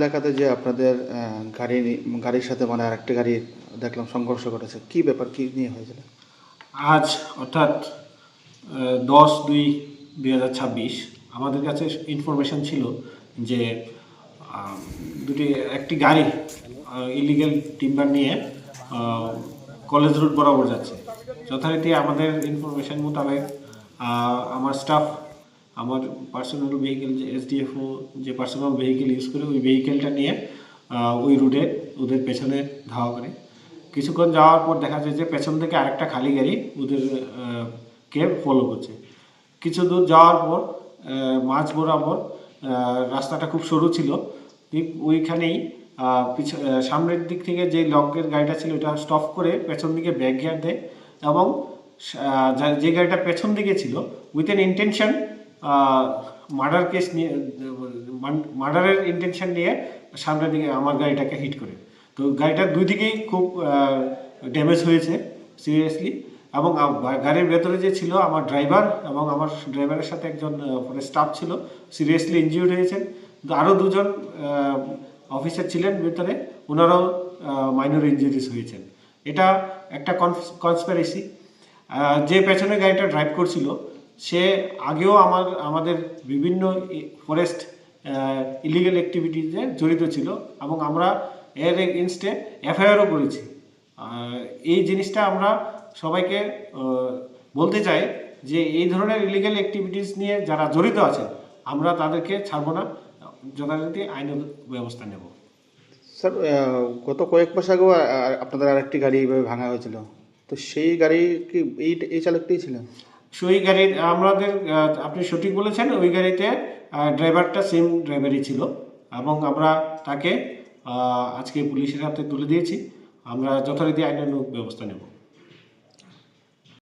এলাকাতে যে আপনাদের গাড়ি, গাড়ির সাথে মানে আরেকটা গাড়ি দেখলাম সংঘর্ষ ঘটেছে, কি ব্যাপার, কি নিয়ে হয়েছিল? আজ অর্থাৎ দশ দুই দুই আমাদের কাছে ইনফরমেশন ছিল যে দুটি, একটি গাড়ি ইলিগেল টিম্বার নিয়ে কলেজ রোড বরাবর যাচ্ছে। যথারীতি আমাদের ইনফরমেশন মোতাবেক আমার স্টাফ আমার পার্সোনাল ভেহিকেল যে এসডিএফও যে পার্সোনাল ভেহিকেল ইউজ করে, ওই ভেহিকেলটা নিয়ে ওই রুটে ওদের পেছনে ধাওয়া করে। কিছুক্ষণ যাওয়ার পর দেখা যায় যে পেছন থেকে আরেকটা খালি গাড়ি ওদের কে ফলো করছে। কিছু দূর যাওয়ার পর মাঝ বরাবর রাস্তাটা খুব সরু ছিল। ঠিক ওইখানেই সামনের দিক থেকে যে লকের গাড়িটা ছিল, ওটা স্টপ করে পেছন দিকে ব্যাক গিয়ার দেয় এবং যে গাড়িটা পেছন দিকে ছিল with an intention murder case নিয়ে, মার্ডারের ইন্টেনশন নিয়ে সামনের দিকে আমার গাড়িটাকে হিট করে। তো গাড়িটার দুই দিকেই খুব ড্যামেজ হয়েছে সিরিয়াসলি এবং গাড়ির ভেতরে যে ছিল আমার ড্রাইভার এবং আমার ড্রাইভারের সাথে একজন স্টাফ ছিল সিরিয়াসলি ইনজিউর্ড হয়েছেন। আরও দুজন অফিসার ছিলেন ভেতরে, ওনারাও মাইনর ইনজুরিস হয়েছেন। এটা একটা কনসপারেসি যে পেছনে গাড়িটা ড্রাইভ করছিল সে আগেও আমার, আমাদের বিভিন্ন ফরেস্ট ইলিগাল অ্যাক্টিভিটিতে জড়িত ছিল এবং আমরা এর এগেনস্টে এফআইআরও করেছি। এই জিনিসটা আমরা সবাইকে বলতে চাই যে এই ধরনের ইলিগাল অ্যাক্টিভিটিস নিয়ে যারা জড়িত আছেন, আমরা তাদেরকে ছাড়বো না, যথারীতি আইনের ব্যবস্থা নেব। স্যার গত কয়েক মাস আগেও আপনাদের আরেকটি গাড়ি এইভাবে ভাঙা হয়েছিল। তো সেই গাড়ি কি এই এই চালকটাই সেই গাড়ি আমাদের আপনি সঠিক বলেছেন, ওই গাড়িতে ড্রাইভারটা সেম ড্রাইভারই ছিল। এবং আমরা তাকে আজকে পুলিশের হাতে তুলে দিয়েছি। আমরা যথারীতি আইনানুক ব্যবস্থা নেব।